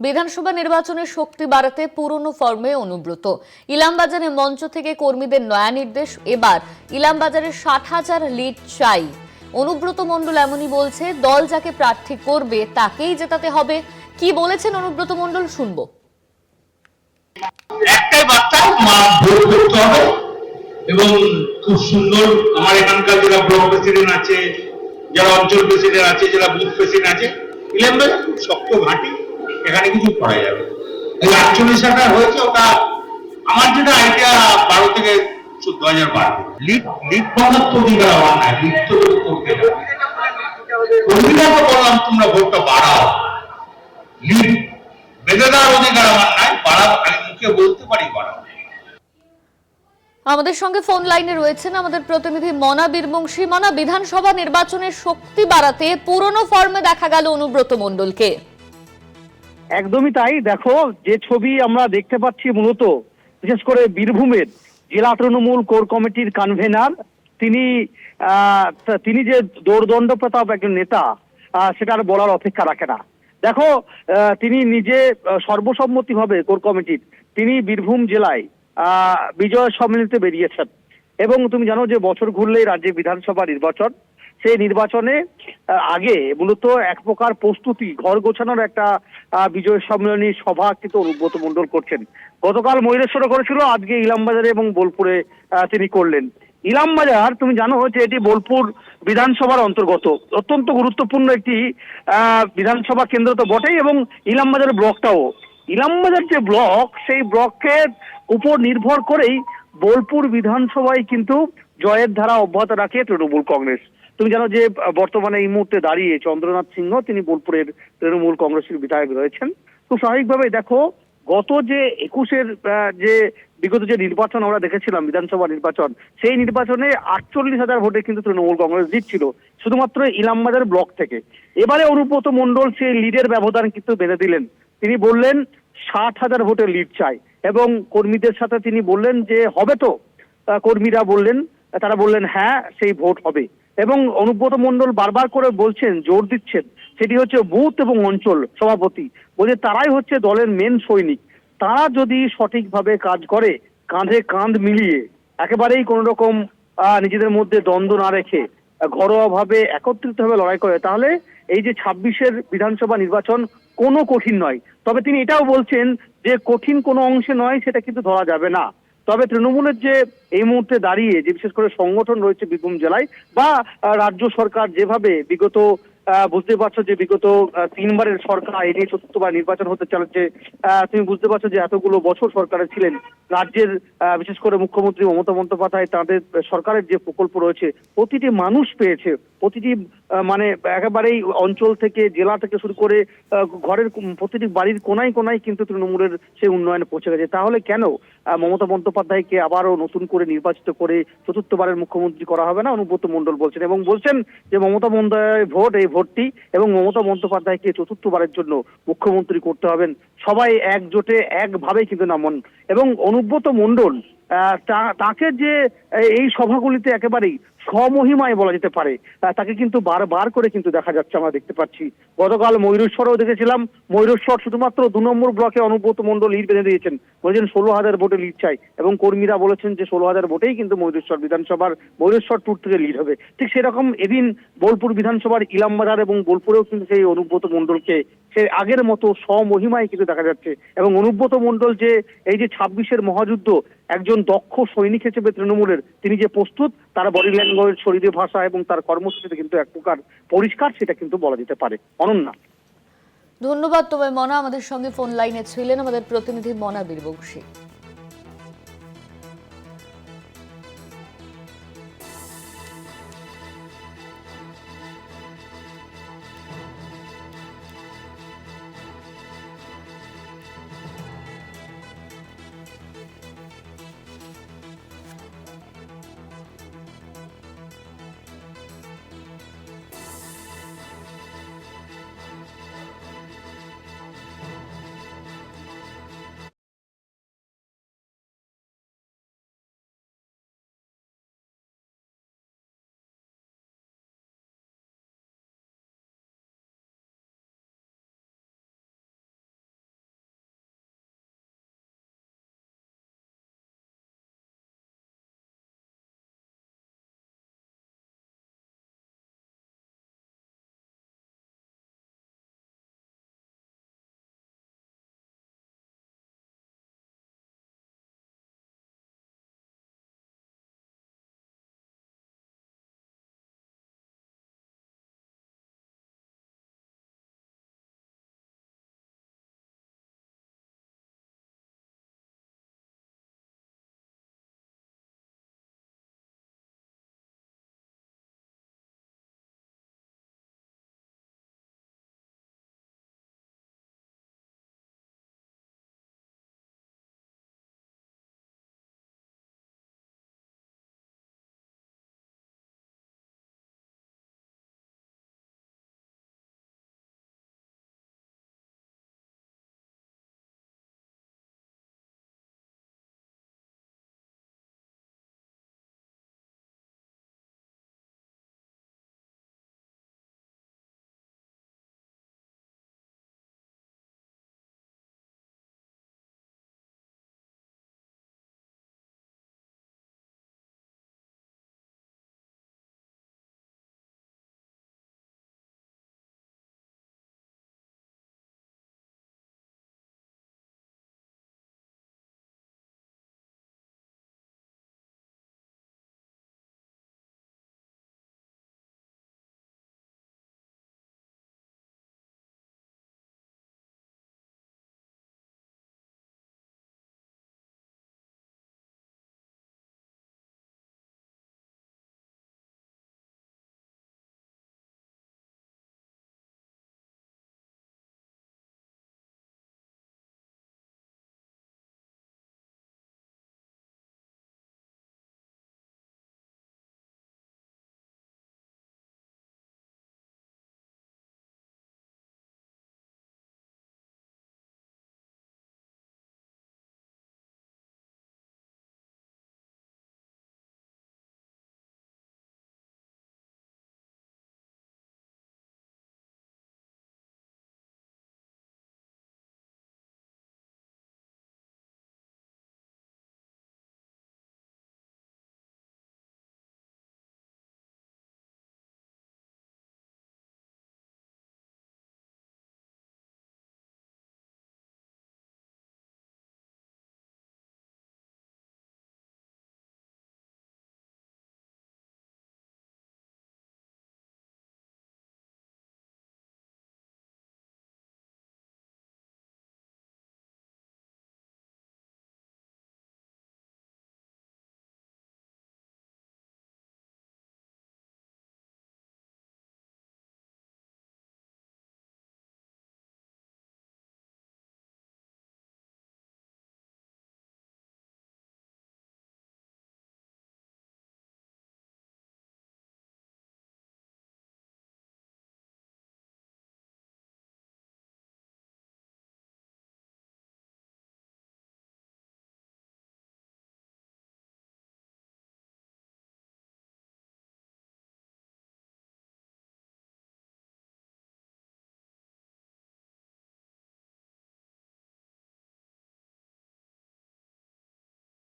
বিধানসভা নির্বাচনের শক্তি বাড়াতে পুরনো ফর্মে অনুব্রত। ইলামবাজারে মঞ্চ থেকে কর্মীদের নয়া নির্দেশ। এবার ইলামবাজারে ষাট হাজার লিড চাই। অনুব্রত মণ্ডল এমনই বলছে, দল যাকে প্রার্থী করবে তাকেই জেতাতে হবে। কি বলেছেন অনুব্রত মণ্ডল, শুনব। একটাই বার্তা ভোট করতে হবে। এবং খুব সুন্দর আমার এখানকার যারা ব্লক প্রেসিডেন্ট আছে, যারা অঞ্চল প্রেসিডেন্ট আছে, যারা বুথ প্রেসিডেন্ট আছে ইলেভেন শক্ত ঘাঁটি। এখানে কিছু করা যাবে। এই আটচল্লিশ হাজার হয়েছে, ওটা আমার যেটা আইডিয়া বারো থেকে চোদ্দ হাজার বাড়বে। লিড লিড পাওয়ার তো অধিকার আমার নাই লিড তো করতে তো বললাম, তোমরা ভোটটা বাড়াও। লিড বেঁধে দেওয়ার অধিকার আমার নাই, বাড়াও আমি মুখে বলতে পারি, বাড়াও। আমাদের সঙ্গে ফোন লাইনে রয়েছেন আমাদের প্রতিনিধি মনা বীরবংশী। মনা, বিধানসভা নির্বাচনের শক্তি বাড়াতে পুরনো ফর্মে দেখা গেল অনুব্রত মণ্ডলকে। একদমই তাই। দেখো যে ছবি আমরা দেখতে পাচ্ছি মূলত বিশেষ করে বীরভূমের জেলা তৃণমূল কোর কমিটির কনভেনার তিনি তিনি যে দৌর্দণ্ড প্রতাপ একজন নেতা সেটা আর বলার অপেক্ষা রাখে না। দেখো তিনি নিজে আহ, সর্বসম্মতিভাবে কোর কমিটির তিনি বীরভূম জেলায় বিজয় সম্মিলিতে বেরিয়েছেন। এবং তুমি জানো যে বছর ঘুরলেই রাজ্যে বিধানসভা নির্বাচন সেই নির্বাচনে আগে মূলত এক প্রকার প্রস্তুতি, ঘর গোছানোর একটা বিজয় সম্মেলনী সভা কিন্তু অনুব্রত মণ্ডল করছেন। গতকাল ময়ূরেশ্বরে করেছিল আজকে ইলামবাজারে এবং বোলপুরে তিনি করলেন। ইলামবাজার, তুমি জানো যে এটি বোলপুর বিধানসভার অন্তর্গত। অত্যন্ত গুরুত্বপূর্ণ একটি বিধানসভা কেন্দ্র তো বটেই এবং ইলামবাজার ব্লকটাও। ইলামবাজার যে ব্লক, সেই ব্লকের উপর নির্ভর করেই বোলপুর বিধানসভায় কিন্তু জয়ের ধারা অব্যাহত রাখে তৃণমূল কংগ্রেস। তুমি জানো যে বর্তমানে এই মুহূর্তে দাঁড়িয়ে চন্দ্রনাথ সিংহ, তিনি বোলপুরের তৃণমূল কংগ্রেসের বিধায়ক রয়েছেন। তো স্বাভাবিকভাবে দেখো, গত যে একুশের যে বিগত যে নির্বাচন আমরা দেখেছিলাম, বিধানসভা নির্বাচন, সেই নির্বাচনে আটচল্লিশ হাজার ভোটে কিন্তু তৃণমূল কংগ্রেস জিতছিল, শুধুমাত্র ইলামবাজার ব্লক থেকে। এবারে অনুব্রত মণ্ডল সেই লিডের ব্যবধান কিন্তু বেঁধে দিলেন। তিনি বললেন, ষাট হাজার ভোটের লিড চাই। এবং কর্মীদের সাথে তিনি বললেন যে, হবে তো? কর্মীরা বললেন, তারা বললেন হ্যাঁ সেই ভোট হবে। এবং অনুব্রত মন্ডল বারবার করে বলছেন, জোর দিচ্ছেন, সেটি হচ্ছে বুথ এবং অঞ্চল সভাপতি। বলছে, তারাই হচ্ছে দলের মেন সৈনিক। তারা যদি সঠিকভাবে কাজ করে, কাঁধে কাঁধ মিলিয়ে, একেবারেই কোনো রকম নিজেদের মধ্যে দ্বন্দ্ব না রেখে, ঘরোয়াভাবে একত্রিতভাবে লড়াই করে, তাহলে এই যে ছাব্বিশের বিধানসভা নির্বাচন কোনো কঠিন নয়। তবে তিনি এটাও বলছেন যে কঠিন কোনো অংশে নয়, সেটা কিন্তু ধরা যাবে না। তবে তৃণমূলের যে এই মুহূর্তে দাঁড়িয়ে যে বিশেষ করে সংগঠন রয়েছে বীরভূম জেলায় বা রাজ্য সরকার যেভাবে বিগত বুঝতে পারছ যে বিগত তিনবারের সরকার এই নিয়ে চতুর্থবার নির্বাচন হতে চলেছে তুমি বুঝতে পারছ যে এতগুলো বছর সরকারে ছিলেন। রাজ্যের বিশেষ করে মুখ্যমন্ত্রী মমতা বন্দ্যোপাধ্যায়, তাদের সরকারের যে প্রকল্প রয়েছে, প্রতিটি মানুষ পেয়েছে, প্রতিটি মানে একেবারেই অঞ্চল থেকে জেলা থেকে শুরু করে ঘরের প্রতিটি বাড়ির কোনায় কোনায় কিন্তু তৃণমূলের সেই উন্নয়নে পৌঁছে গেছে। তাহলে কেন মমতা বন্দ্যোপাধ্যায়কে আবারও নতুন করে নির্বাচিত করে চতুর্থবারের মুখ্যমন্ত্রী করা হবে না? অনুব্রত মণ্ডল বলছেন এবং বলছেন যে মমতা বন্দ্যোপাধ্যায় ভোট, এই ভোটটি এবং মমতা বন্দ্যোপাধ্যায়কে চতুর্থবারের জন্য মুখ্যমন্ত্রী করতে হবেন। সবাই একজোটে, একভাবে কিন্তু নামন। এবং অনুব্রত মণ্ডল তাকে যে এই সভাগুলিতে একেবারেই স্বমহিমায় বলা যেতে পারে তাকে কিন্তু বারবার করে কিন্তু দেখা যাচ্ছে, আমরা দেখতে পাচ্ছি। গতকাল ময়ূরেশ্বরেও দেখেছিলাম, ময়ূরেশ্বর শুধুমাত্র দু নম্বর ব্লকে অনুব্রত মন্ডল লিড বেঁধে দিয়েছেন, বলেছেন ষোলো হাজার ভোটে লিড চাই, এবং কর্মীরা বলেছেন যে ষোলো হাজার ভোটেই কিন্তু ময়ূরেশ্বর বিধানসভার, ময়ূরেশ্বর টুর থেকে লিড হবে। ঠিক সেরকম এদিন বোলপুর বিধানসভার ইলামবাজার এবং বোলপুরেও কিন্তু সেই অনুব্রত মন্ডলকে সে আগের মতো স্বমহিমায় কিন্তু দেখা যাচ্ছে, এবং অনুব্রত মন্ডল যে, এই যে ছাব্বিশের মহাযুদ্ধ একজন দক্ষ সৈনিক হিসেবে তৃণমূলের তিনি যে প্রস্তুত, তার বডি ল্যাঙ্গুয়েজ শরীরের ভাষা এবং তার কর্মসূচিতে কিন্তু এক প্রকার পরিষ্কার সেটা কিন্তু বলা যেতে পারে। অনন্যা। ধন্যবাদ তোমায়, মনা। আমাদের সঙ্গে ফোন লাইনে ছিলেন আমাদের প্রতিনিধি মনা বীরবংশী।